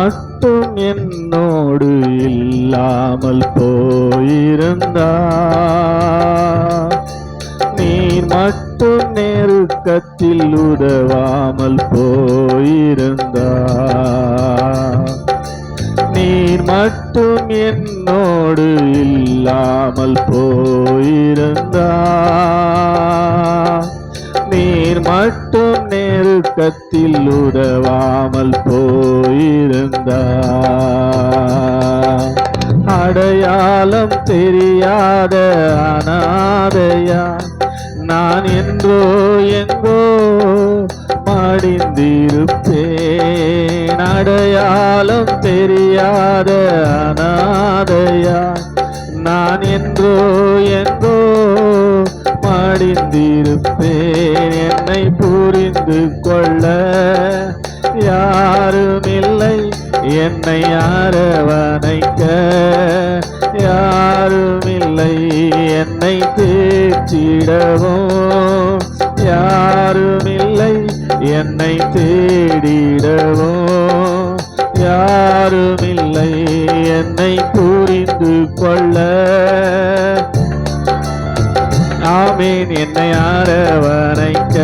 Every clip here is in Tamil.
மட்டும் என்னோடு இல்லாமல் போயிருந்தா. நீர் மட்டும் நெருக்கத்தில் உதவாமல் போயிருந்தா. நீர் மட்டும் என்னோடு இல்லாமல் போயிருந்தா. நீர் மட்டும் நே நெருக்கத்தில் உதவாமல் போயிருந்தா அடையாளம் தெரியாத அனாதையா நான் என்றோ எங்கோ மடிந்திருப்பேன். அடையாளம் தெரியாத அனாதையா என்னை அரவணைக்க யாரும் இல்லை என்னை தேற்றிடவும் யாரும் இல்லை என்னை தேடிடவும் யாரும் இல்லை என்னை புரிந்து கொள்ள ஆமீன். என்னை அரவணைக்க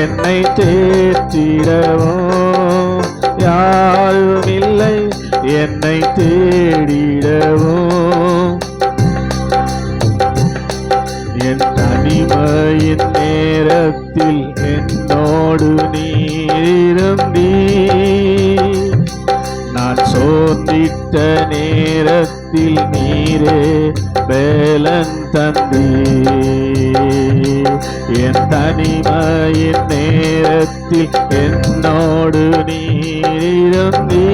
என்னை தேற்றிடவும். யாரும் இல்லை என்னை தேடிடவும். என் தனிமையின் நேரத்தில் என்னோடு நீ விட்ட நேரத்தில் நீரே வேலன் தந்தி என் தனிமையின் நேரத்தில் என்னோடு நீருந்தி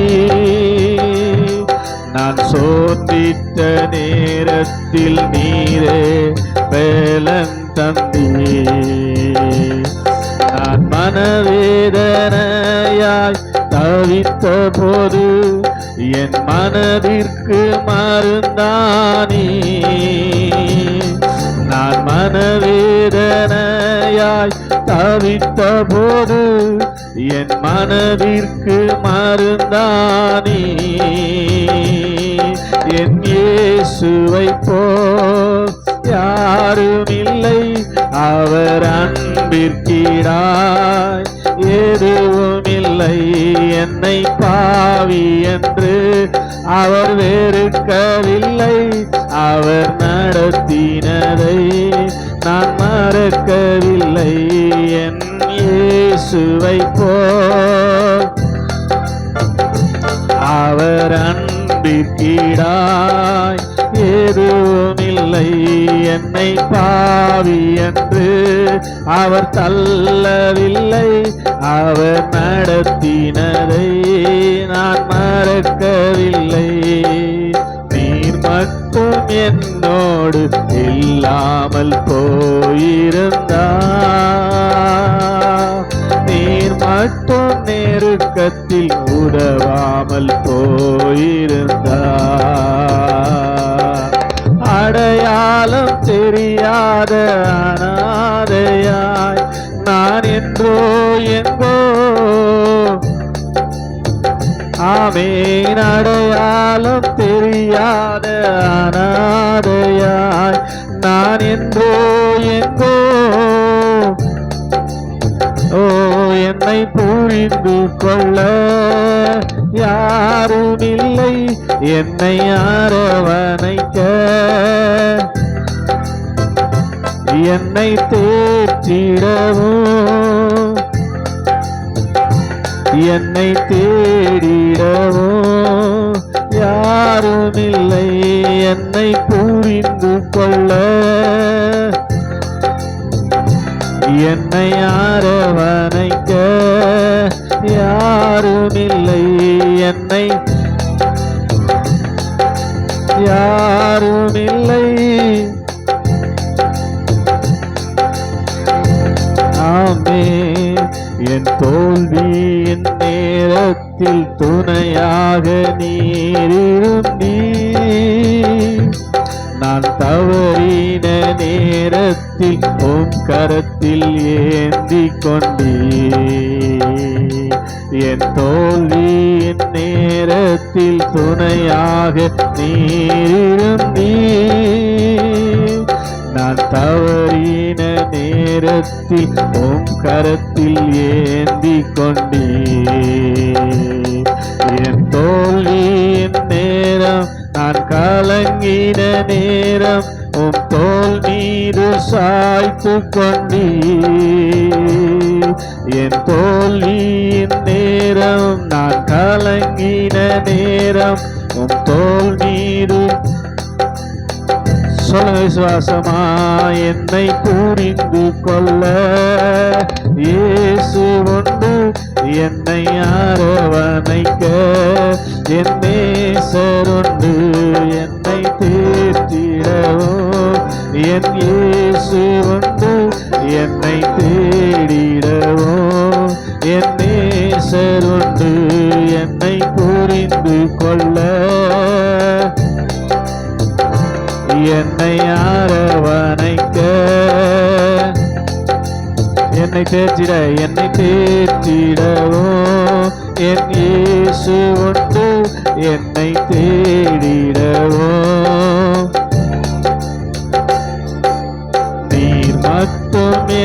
நான் சோர்ந்திட்ட நேரத்தில் நீரே வேலன் தந்தி நான் மனவேதனையாய் தவித்த போது என் மனதிற்கு மருந்தானி. நான் மனவேதனையாய் தவித்த போது என் மனதிற்கு மருந்தானி. என் இயேசுவை போ யாரும் இல்லை அவர் அன்பிற்கிடாய் எதுவும் இல்லை என்னை பாவி என்று அவர் வெறுக்கவில்லை. அவர் நடத்தினதை நான் மறக்கவில்லை. என் இயேசுவை போ. அவர் அன்பிற்கீடாய் எதுவும் இல்லை என்னை பாவி என்று அவர் தள்ளவில்லை. அவர் நடத்தினதை நான் மறக்கவில்லை. நீர் மட்டும் என்னோடு இல்லாமல் போயிருந்தா. நீர் மட்டும் நெருக்கத்தில் உதவாமல் போயிருந்தா. அடையாளம் தெரியாத அனாதையாய் நான் என்றோ என்போ. ஆமேன் அடையாளம் தெரியாத அனாதையாய் நான் என்றோ எங்கோ ஓ என்னை புரிந்து கொள்ள யாரும் இல்லை என்னை அரவணைக்க. என்னை தேற்றிடவும் என்னை தேடிடவும் யாரும் இல்லை என்னை புரிந்து கொள்ள. என்னை அரவணைக்க. யாரும் இல்லை என்னை யாரும் இல்லை ஆமே என் தோல்வியின் நேரத்தில் துணையாக நீரிரும் நீ நான் தவறின நேரத்தில் உம் கரத்தில் ஏந்தி கொண்டே. என் தோல்வி நேரத்தில் துணையாக நீரிருந்தீ நான் தவறின நேரத்தில் உம் கரத்தில் ஏந்தி கொண்டீ என் தோல்வியின் நேரம் நான் கலங்கின நேரம் உம் தோல் மீது சாய்த்து கொண்டீ என் தோல்வியின் நேரம் நான் கலங்கின நேரம். உன் தோல் மீது சொல்ல விசுவாசமா என்னை புரிந்து கொள்ள. இயேசு உண்டு என்னை அரவணைக்க. என் நேசருண்டு என்னை தீர்த்திடவும். என் இயேசு வந்து என்னை தேடிடவோ? என் நேசர் வந்து என்னை புரிந்து கொள்ள. என்னை அரவணைக்க. என்னை தேற்றிட என்னை தேற்றிடவோ? என் இயேசு உண்டு என்னை தேடிடவோ?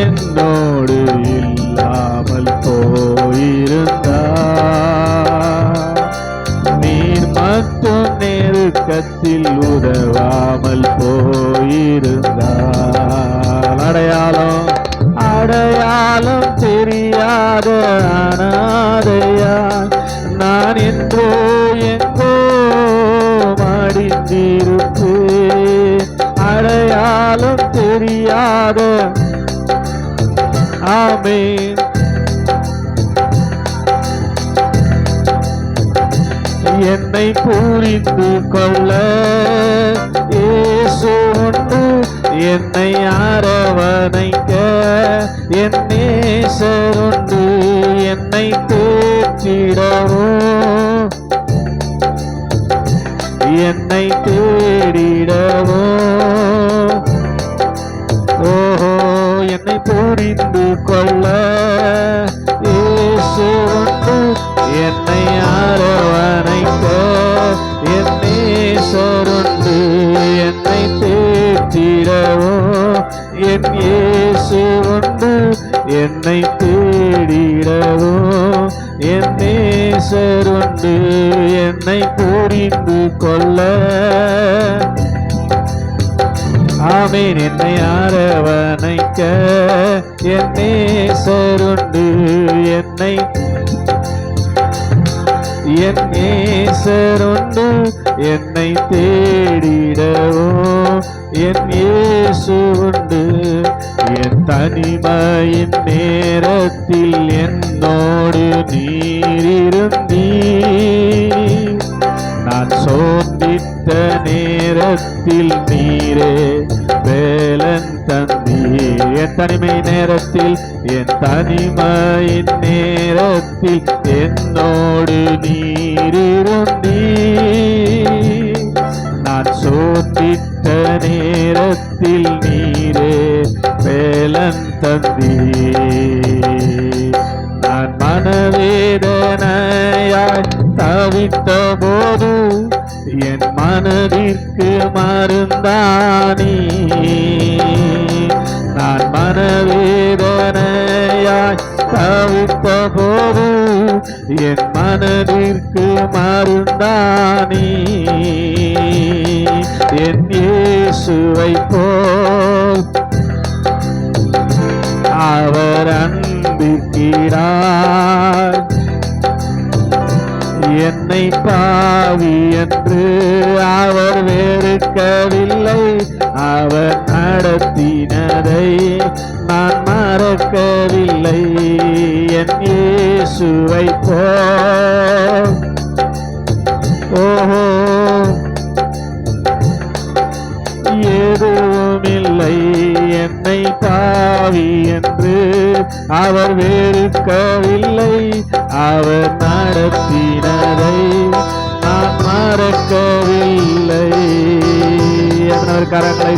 என்னோடு இல்லாமல் போயிருந்தா நீர் மட்டும் நெருக்கத்தில் உதவாமல் போயிருந்தால் அடையாளம் அடையாளம் தெரியாத அனாதையா. நான் என்றோ எங்கோ மடிந்திருப்பேன். அடையாளம் தெரியாத ஆமேன் என்னை புரிந்து கொள்ள ஏசு உண்டு என்னை அரவணைக்க என் நேசருண்டு என்னை தேற்றிடவும் என்னை தேடிடவும் ஓஹோ என்னை போடி அறிந்து கொள்ள. இயேசு வந்து என்னை அரவணைக்க. என்னே நேசருண்டு என்னை தேற்றிடவோ. என் இயேசு வந்து என்னை தேடிடவோ. என் நேசருண்டு என்னை புரிந்து கொள்ள. ஆமீன் என்னை அரவணைக்க என்னே சருண்டு என்னை என்னே சருண்டு என்னை தேடிடவோ. என் இயேசு உண்டு என் தனிமையின் நேரத்தில் என்னோடு நீரிருந்தீ நான் சோர்ந்திட்ட நேரத்தில் நீரே வேலன் தந்தீர் என் தனிமை நேரத்தில் என் தனிமையின் நேரத்தில் என்னோடு நீரிருந்தி நான் சோத்திட்ட நேரத்தில் நீரே வேலன் தந்தி நான் மனவேதனையாய் தவித்த மனதிற்கு மருந்தானே. நான் மனவேதனையாய் தவித்த போது என் மனதிற்கு மருந்தானே. என் இயேசுவை போல் அவர் அன்பிக்கிறார் என்னை பாவி என்று அவர் வெறுக்கவில்லை. அவர் நடத்தினதை நான் மறக்கவில்லை. என் இயேசுவை போ ஓஹோ. எதுவுமில்லை என்னை பாவி என்று அவர் வெறுக்கவில்லை. அவர் நடத்தினதை நான் மறக்கவில்லை. அவர் கரங்களை